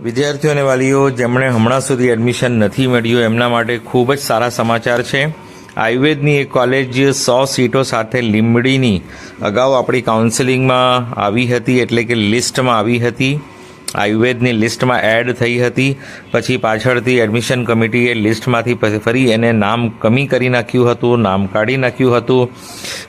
વિદ્યાર્થીઓ અને વાલીઓ, જેમણે હમણાં સુધી એડમિશન નથી મળ્યું, એમના માટે ખૂબ જ સારા સમાચાર છે. આયુર્વેદની એક કોલેજ સો સીટો સાથે લીંબડીની અગાઉ આપણી કાઉન્સિલિંગમાં આવી હતી, એટલે કે લિસ્ટમાં આવી હતી. આયુર્વેદની લિસ્ટમાં એડ થઈ હતી. પછી પાછળથી એડમિશન કમિટીએ લિસ્ટમાંથી ફરી એને નામ કમી કરી નાખ્યું હતું, નામ કાઢી નાખ્યું હતું.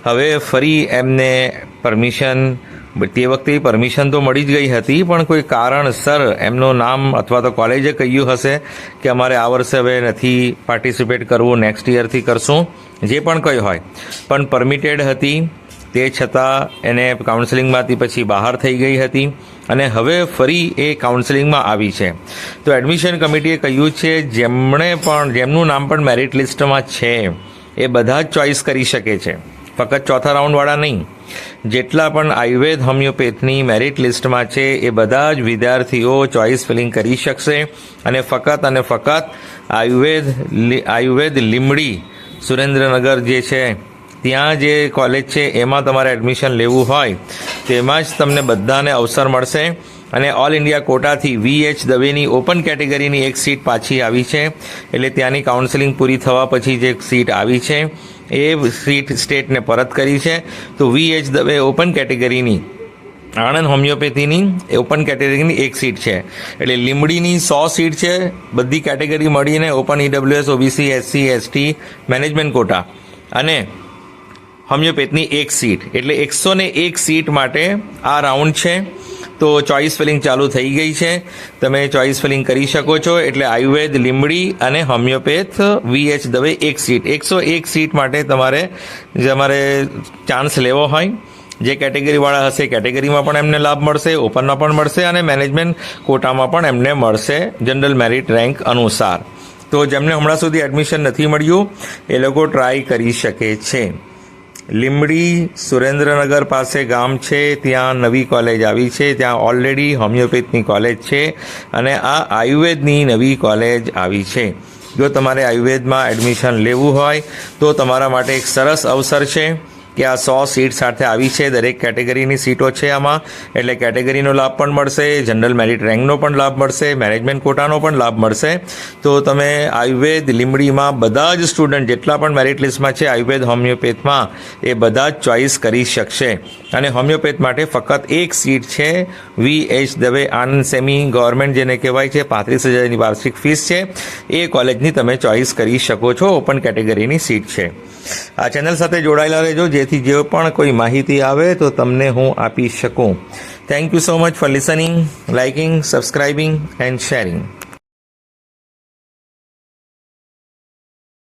હવે ફરી એમને પરમિશન તે વખતે પરમિશન તો મળી જ ગઈ હતી, પણ કોઈ કારણસર એમનું નામ અથવા તો કોલેજે કહ્યું હશે કે અમારે આ વર્ષે હવે નથી પાર્ટિસિપેટ કરવું નેક્સ્ટ યરથી કરશું, જે પણ કંઈ હોય. પણ પરમિટેડ હતી, તે છતાં એને કાઉન્સેલિંગમાંથી પછી બહાર થઈ ગઈ હતી અને હવે ફરી એ કાઉન્સેલિંગમાં આવી છે. તો એડમિશન કમિટીએ કહ્યું છે, જેમણે પણ, જેમનું નામ પણ મેરિટ લિસ્ટમાં છે, એ બધા જ ચોઇસ કરી શકે છે. ફક્ત ચોથા રાઉન્ડવાળા નહીં. જેટલા પણ આયુર્વેદ હોમિયોપેથની મેરિટ લિસ્ટમાં છે, એ બધા જ વિદ્યાર્થીઓ ચોઇસ ફિલિંગ કરી શકશે અને ફક્ત અને ફક્ત આયુર્વેદ આયુર્વેદ લીમડી સુરેન્દ્રનગર જે છે, ત્યાં જે કોલેજ છે, એમાં તમારે એડમિશન લેવું હોય, તેમાં જ તમને બધાને અવસર મળશે અને ઓલ ઇન્ડિયા કોટાથી વી એચ દવેની ઓપન કેટેગરીની એક સીટ પાછી આવી છે. એટલે ત્યાંની કાઉન્સેલિંગ પૂરી થવા પછી જે સીટ આવી છે એ સીટ સ્ટેટને પરત કરી છે. તો વી એચ દવે ઓપન કેટેગરીની આણંદ હોમિયોપેથીની ઓપન કેટેગરીની એક સીટ છે. એટલે લીંબડીની સો સીટ છે. બધી કેટેગરી મળીને open EWS OBC SC ST management quota અને હોમિયોપેથની એક સીટ. એટલે એકસો ને એક સીટ માટે આ રાઉન્ડ છે. તો ચોઇસ ફિલિંગ ચાલુ થઈ ગઈ છે. તમે ચોઇસ ફિલિંગ કરી શકો છો. એટલે આયુર્વેદ લીમડી અને હોમિયોપેથ વીએચ દવે એક સીટ. એકસો એક સીટ માટે તમારે તમારે ચાન્સ લેવો હોય. જે કેટેગરીવાળા હશે, કેટેગરીમાં પણ એમને લાભ મળશે, ઓપનમાં પણ મળશે અને મેનેજમેન્ટ કોટામાં પણ એમને મળશે જનરલ મેરિટ રેન્ક અનુસાર. તો જેમને હમણાં સુધી એડમિશન નથી મળ્યું, એ લોકો ટ્રાય કરી શકે છે. લીંબડી સુરેન્દ્રનગર પાસે ગામ છે, ત્યાં નવી કોલેજ આવી છે, ત્યાં ઓલરેડી હોમિયોપેથની કોલેજ છે અને આ આયુર્વેદની નવી કોલેજ આવી છે. જો તમારે આયુર્વેદમાં એડમિશન લેવું હોય તો તમારા માટે એક સરસ અવસર છે. કે આ સો સીટ સાથે આવી છે, દરેક કેટેગરીની સીટો છે આમાં. એટલે કેટેગરીનો લાભ પણ મળશે, જનરલ મેરિટ રેન્કનો પણ લાભ મળશે, મેનેજમેન્ટ કોટાનો પણ લાભ મળશે. તો તમે આયુર્વેદ, લીંબડીમાં બધા જ સ્ટુડન્ટ જેટલા પણ મેરિટ લિસ્ટમાં છે, આયુર્વેદ, હોમિયોપેથમાં, એ બધા જ ચોઇસ કરી શકશે. અને હોમિયોપેથ માટે ફક્ત એક સીટ છે, V H Dave Anand semi government જેને કહેવાય છે, પાંત્રીસ હજારની વાર્ષિક ફીસ છે. એ કોલેજની તમે ચોઇસ કરી શકો છો, ઓપન કેટેગરીની સીટ છે. આ ચેનલ સાથે જોડાયેલા રહેજો જેથી જે પણ કોઈ માહિતી આવે તો તમને હું આપી શકું. Thank you so much for listening liking subscribing and sharing